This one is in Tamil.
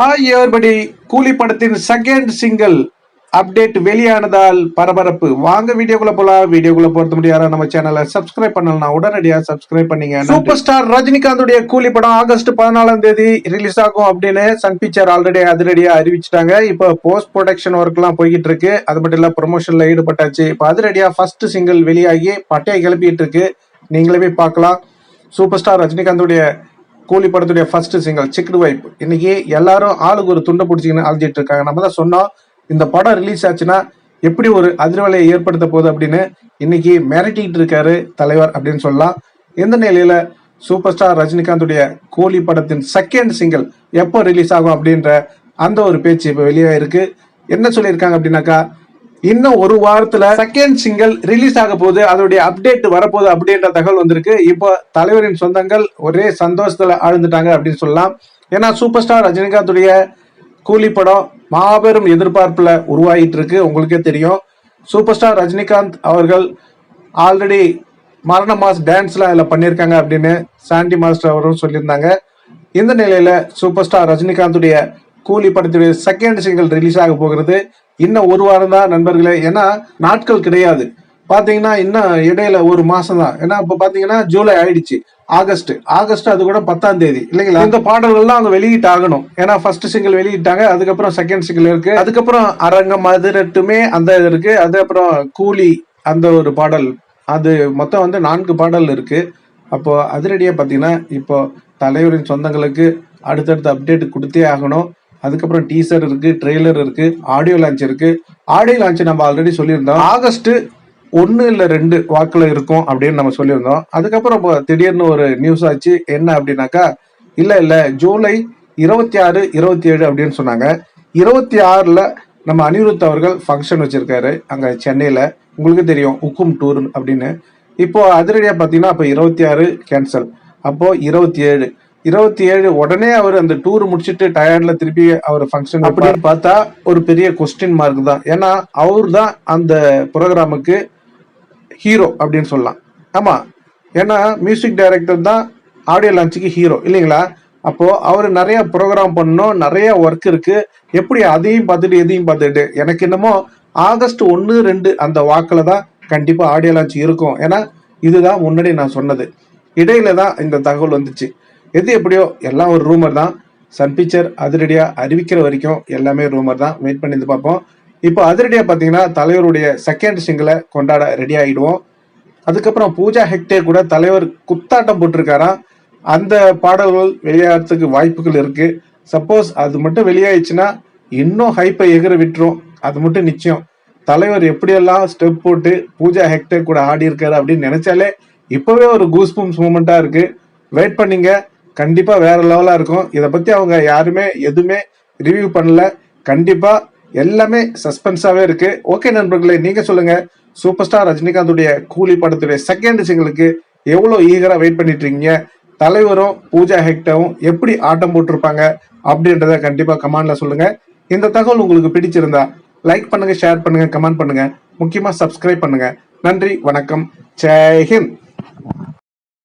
ஹாய் எவர்படி கூலி படத்தின் செகண்ட் சிங்கிள் அப்டேட் வெளியானதால் பரபரப்பு. வாங்க வீடியோக்குள்ள போலாம். வீடியோக்குள்ள போறது முடியாத நம்ம சேனலை சப்ஸ்கிரைப் பண்ணலாம் உடனடியாக சப்ஸ்கிரைப் பண்ணீங்க. சூப்பர் ஸ்டார் ரஜினிகாந்துடைய கூலி படம் ஆகஸ்ட் பதினாலாம் தேதி ரிலீஸ் ஆகும் அப்படின்னு சன் பிக்சர் ஆல்ரெடி அதிரடியா அறிவிச்சிட்டாங்க. இப்போ போஸ்ட் ப்ரொடக்ஷன் ஒர்க் எல்லாம் போய்கிட்டு இருக்கு அது மட்டும் இல்ல ப்ரொமோஷன்ல ஈடுபட்டாச்சு. இப்போ அதிரடியா ஃபர்ஸ்ட் சிங்கிள் வெளியாகி பட்டையை கிளப்பிட்டு இருக்கு நீங்களே போய் பார்க்கலாம். சூப்பர் ஸ்டார் ரஜினிகாந்துடைய கூலி படத்துடைய ஃபர்ஸ்ட் சிங்கிள் சிக்கடு வைப் இன்னைக்கு எல்லாரும் ஆளுக்கு ஒரு துண்டை பிடிச்சிக்கின்னு அழுதிட்டு இருக்காங்க. நம்ம தான் சொன்னோம் இந்த படம் ரிலீஸ் ஆச்சுன்னா எப்படி ஒரு அதிர்வலையை ஏற்படுத்த போகுது அப்படின்னு இன்னைக்கு மிரட்டிக்கிட்டு இருக்காரு தலைவர் அப்படின்னு சொல்லலாம். எந்த நிலையில சூப்பர் ஸ்டார் ரஜினிகாந்துடைய கூலி படத்தின் செகண்ட் சிங்கிள் எப்போ ரிலீஸ் ஆகும் அப்படின்ற அந்த ஒரு பேச்சு இப்போ வெளியே இருக்கு என்ன சொல்லியிருக்காங்க அப்படின்னாக்கா இன்னும் ஒரு வாரத்துல செகண்ட் சிங்கிள் ரிலீஸ் ஆக போகுது. அதோடைய அப்டேட் வரப்போகுது அப்படின்ற தகவல் வந்திருக்கு. இப்போ தலைவரின் சொந்தங்கள் ஒரே சந்தோஷத்துல ஆழ்ந்துட்டாங்க அப்படின்னு சொல்லலாம். ஏன்னா சூப்பர் ஸ்டார் ரஜினிகாந்துடைய கூலி படம் மாபெரும் எதிர்பார்ப்புல உருவாகிட்டு இருக்கு உங்களுக்கே தெரியும். சூப்பர் ஸ்டார் ரஜினிகாந்த் அவர்கள் ஆல்ரெடி மரண மாஸ் டான்ஸ்லாம் அதில் பண்ணியிருக்காங்க அப்படின்னு சாண்டி மாஸ்டர் அவரும் சொல்லியிருந்தாங்க. இந்த நிலையில சூப்பர் ஸ்டார் ரஜினிகாந்துடைய கூலி படத்துடைய செகண்ட் சிங்கிள் ரிலீஸ் ஆக போகிறது. இன்னும் ஒரு வாரம் தான் நண்பர்களே. ஏன்னா நாட்கள் கிடையாது. பாத்தீங்கன்னா இன்னும் இடையில ஒரு மாசம் தான். ஏன்னா இப்ப பாத்தீங்கன்னா ஜூலை ஆயிடுச்சு. ஆகஸ்ட். ஆகஸ்ட் அது கூட பத்தாம் தேதி. இல்லைங்களா? இந்த பாடல்கள்லாம் அவங்க வெளியிட்டு ஆகணும். ஏன்னா ஃபர்ஸ்ட் சிங்கிள் வெளியிட்டாங்க அதுக்கப்புறம் செகண்ட் சிங்கிள் இருக்கு. அதுக்கப்புறம் அரங்கம் மதுரட்டுமே அந்த இது இருக்கு. அதுக்கப்புறம் கூலி அந்த ஒரு பாடல். அது மொத்தம் வந்து நான்கு பாடல் இருக்கு. அப்போ அதிரடியா பாத்தீங்கன்னா இப்போ தலைவரின் சொந்தங்களுக்கு அடுத்தடுத்த அப்டேட் கொடுத்தே ஆகணும். அதுக்கப்புறம் டீசர் இருக்கு ட்ரெய்லர் இருக்கு ஆடியோ லான்ச் இருக்கு. ஆடியோ லான்ச் நம்ம ஆல்ரெடி சொல்லியிருந்தோம். ஆகஸ்ட் ஒன்று இல்லை ரெண்டு வாக்கில் இருக்கும் அப்படின்னு நம்ம சொல்லியிருந்தோம். அதுக்கப்புறம் திடீர்னு ஒரு நியூஸ் ஆச்சு. என்ன அப்படின்னாக்கா இல்லை இல்லை ஜூலை இருபத்தி ஆறு இருபத்தி ஏழு அப்படின்னு சொன்னாங்க. இருபத்தி ஆறில் நம்ம அனிருத் அவர்கள் ஃபங்க்ஷன் வச்சுருக்காரு அங்கே சென்னையில். உங்களுக்கு தெரியும் உக்கும் டூர் அப்படின்னு. இப்போ அதிரடியாக பார்த்தீங்கன்னா அப்போ இருபத்தி ஆறு கேன்சல் அப்போது இருபத்தி ஏழு. இருபத்தி ஏழு உடனே அவர் அந்த டூர் முடிச்சிட்டு டயர்ட்ல திருப்பி அவர் ஃபங்க்ஷன் அப்படின்னு பார்த்தா ஒரு பெரிய கொஸ்டின் மார்க் தான். ஏன்னா அவர் தான் அந்த ப்ரோக்ராமுக்கு ஹீரோ அப்படின்னு சொல்லலாம். ஆமா. ஏன்னா மியூசிக் டைரக்டர் தான் ஆடியோ லான்ச்சுக்கு ஹீரோ இல்லைங்களா? அப்போ அவர் நிறைய ப்ரோக்ராம் பண்ணணும் நிறைய ஒர்க் இருக்கு. எப்படி அதையும் பார்த்துட்டு எதையும் பார்த்துட்டு எனக்கு என்னமோ ஆகஸ்ட் ஒன்று ரெண்டு அந்த வாக்கில் தான் கண்டிப்பா ஆடியோ லான்ச் இருக்கும். ஏன்னா இதுதான் முன்னாடி நான் சொன்னது. இடையில தான் இந்த தகவல் வந்துச்சு. எது எப்படியோ எல்லாம் ஒரு ரூமர் தான். சன் பிக்சர் அதிரடியாக அறிவிக்கிற வரைக்கும் எல்லாமே ரூமர் தான். வெயிட் பண்ணி பார்ப்போம். இப்போ அதிரடியாக பார்த்தீங்கன்னா தலைவருடைய செகண்ட் சிங்கிளை கொண்டாட ரெடி ஆகிடுவோம் அதுக்கப்புறம் பூஜா ஹெக்டே கூட தலைவர் குத்தாட்டம் போட்டிருக்காராம். அந்த பாடல்கள் வெளியாகிறதுக்கு வாய்ப்புகள் இருக்குது சப்போஸ் அது மட்டும் வெளியாயிடுச்சுன்னா இன்னும் ஹைப்பை எகிற விட்டுரும். அது மட்டும் நிச்சயம். தலைவர் எப்படியெல்லாம் ஸ்டெப் போட்டு பூஜா ஹெக்டே கூட ஆடி இருக்காரு அப்படின்னு நினைச்சாலே இப்போவே ஒரு கூஸ்பூம்ஸ் மூமெண்ட்டாக இருக்குது வெயிட் பண்ணிங்க. கண்டிப்பா வேற லெவலா இருக்கும். இதை பத்தி அவங்க யாருமே எதுவுமே ரிவ்யூ பண்ணல. கண்டிப்பா எல்லாமே சஸ்பென்ஸாவே இருக்கு. ஓகே நண்பர்களே நீங்க சொல்லுங்க. சூப்பர் ஸ்டார் ரஜினிகாந்துடைய கூலி படத்துடைய செகண்ட் சிங்களுக்கு எவ்வளவு ஈகரா வெயிட் பண்ணிட்டு இருக்கீங்க? தலைவரும் பூஜா ஹெக்டவும் எப்படி ஆட்டம் போட்டிருப்பாங்க? அப்படின்றத கண்டிப்பா கமெண்ட்ல சொல்லுங்க. இந்த தகவல் உங்களுக்கு பிடிச்சிருந்தா லைக் பண்ணுங்க ஷேர் பண்ணுங்க கமெண்ட் பண்ணுங்க. முக்கியமா சப்ஸ்கிரைப் பண்ணுங்க. நன்றி வணக்கம். ஜெய்ஹிந்த்